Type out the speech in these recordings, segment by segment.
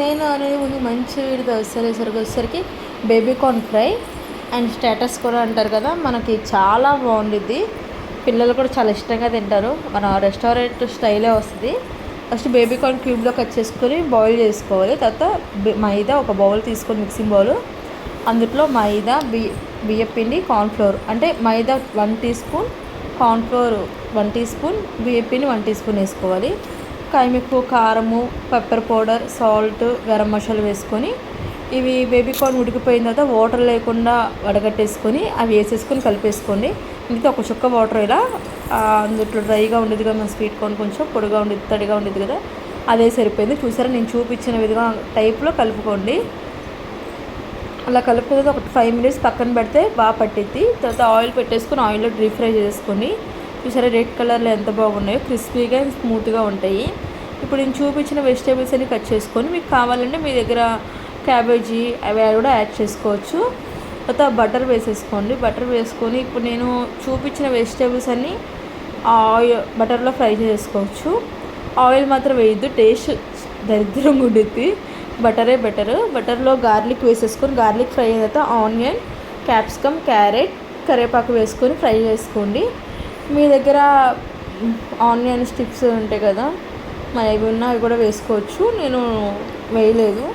నేను అనేది ముందు మంచి వీడితో వచ్చేసరికి వచ్చేసరికి baby corn fry and status కూడా అంటారు కదా మనకి చాలా బాగుండిద్ది. పిల్లలు కూడా చాలా ఇష్టంగా తింటారు. మన రెస్టారెంట్ స్టైలే వస్తుంది. ఫస్ట్ బేబీ కార్న్ క్యూబ్లో కట్ చేసుకొని బాయిల్ చేసుకోవాలి. తర్వాత మైదా ఒక బౌల్ తీసుకొని మిక్సింగ్ బౌల్ అందులో మైదా బి బియ్య పిండి కార్న్ఫ్లోర్ అంటే maida one teaspoon cornflour one teaspoon బియ్యం పిండి వన్ టీ స్పూన్ వేసుకోవాలి. కాయమిక్కు కారము pepper powder salt garam masala వేసుకొని ఇవి బేబీ కార్న్ ఉడికిపోయిన తర్వాత వాటర్ లేకుండా వడగట్టేసుకొని అవి వేసేసుకొని కలిపేసుకోండి. ఇంకా ఒక చుక్క వాటర్ ఇలా అందులో డ్రైగా ఉండేది కదా మన స్వీట్ కార్న్ కొంచెం పొడిగా ఉండేది తడిగా ఉండేది కదా అదే సరిపోయింది. చూసారా నేను చూపించిన విధంగా టైప్లో కలుపుకోండి. అలా కలుపుకునేది ఒక ఫైవ్ మినిట్స్ పక్కన పెడితే బాగా పట్టిద్ది. తర్వాత ఆయిల్ పెట్టేసుకొని ఆయిల్లో డీప్ ఫ్రై చేసుకొని చూసారా రెడ్ కలర్లో ఎంత బాగున్నాయో క్రిస్పీగా స్మూత్గా ఉంటాయి. ఇప్పుడు నేను చూపించిన వెజిటేబుల్స్ అన్ని కట్ చేసుకొని మీకు కావాలంటే మీ దగ్గర క్యాబేజీ అవి కూడా యాడ్ చేసుకోవచ్చు. తర్వాత బటర్ వేసేసుకోండి. బటర్ వేసుకొని ఇప్పుడు నేను చూపించిన వెజిటేబుల్స్ అన్నీ ఆయిల్ బటర్లో ఫ్రై చేసుకోవచ్చు. ఆయిల్ మాత్రం వేయద్దు. టేస్ట్ దరిద్రంగా ఉండుద్ది. బటరే బెటర్ బటర్లో గార్లిక్ వేసేసుకొని గార్లిక్ ఫ్రై అయిన తర్వాత ఆనియన్ క్యాప్సికమ్ క్యారెట్ కరివేపాకు వేసుకొని ఫ్రై చేసుకోండి. మీ దగ్గర ఆనియన్ స్టిక్స్ ఉంటాయి కదా మరి అవి ఉన్నా అవి కూడా వేసుకోవచ్చు. నేను వేయలేదు.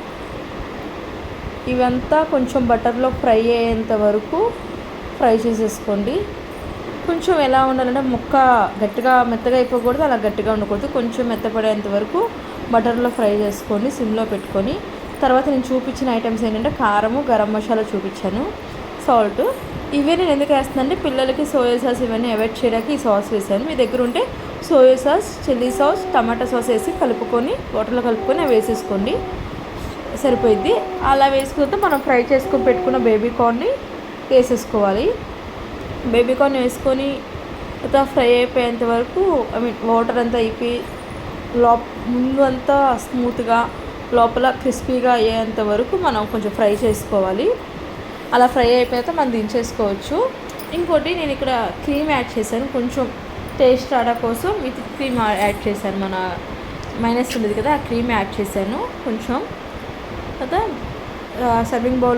ఇవంతా కొంచెం బటర్లో ఫ్రై అయ్యేంత వరకు ఫ్రై చేసేసుకోండి. కొంచెం ఎలా ఉండాలంటే ముక్క గట్టిగా మెత్తగా అయిపోకూడదు అలా గట్టిగా ఉండకూడదు. కొంచెం మెత్తపడేంత వరకు బటర్లో ఫ్రై చేసుకొని సిమ్లో పెట్టుకొని. తర్వాత నేను చూపించిన ఐటమ్స్ ఏంటంటే కారము గరం మసాలా చూపించాను. సాల్ట్. ఇవే నేను ఎందుకు వేస్తున్నానంటే పిల్లలకి సోయా సాస్ ఇవన్నీ అవాయిడ్ చేయడానికి ఈ సాస్ వేసాను. మీ దగ్గర ఉంటే సోయా సాస్ చిల్లీ సాస్ టమాటా సాస్ వేసి కలుపుకొని వాటర్లో కలుపుకొని అవి వేసేసుకోండి. సరిపోయిద్ది. అలా వేసుకుంటే మనం ఫ్రై చేసుకొని పెట్టుకున్న బేబీ కార్న్ని వేసేసుకోవాలి. బేబీ కార్న్ వేసుకొని తర్వాత ఫ్రై అయిపోయేంత వరకు ఐ మీన్ వాటర్ అంతా అయిపోయి లోప ముందు అంతా స్మూత్గా లోపల క్రిస్పీగా అయ్యేంత వరకు మనం కొంచెం ఫ్రై చేసుకోవాలి. అలా ఫ్రై అయిపోయాక మనం దించేసుకోవచ్చు. ఇంకోటి నేను ఇక్కడ క్రీమ్ యాడ్ చేశాను. కొంచెం టేస్ట్ రావడం కోసం విత్ క్రీమ్ యాడ్ చేశాను. మన మైనస్ ఉండేది కదా ఆ క్రీమ్ యాడ్ చేశాను. కొంచెం తర్వాత సర్వింగ్ బౌల్లో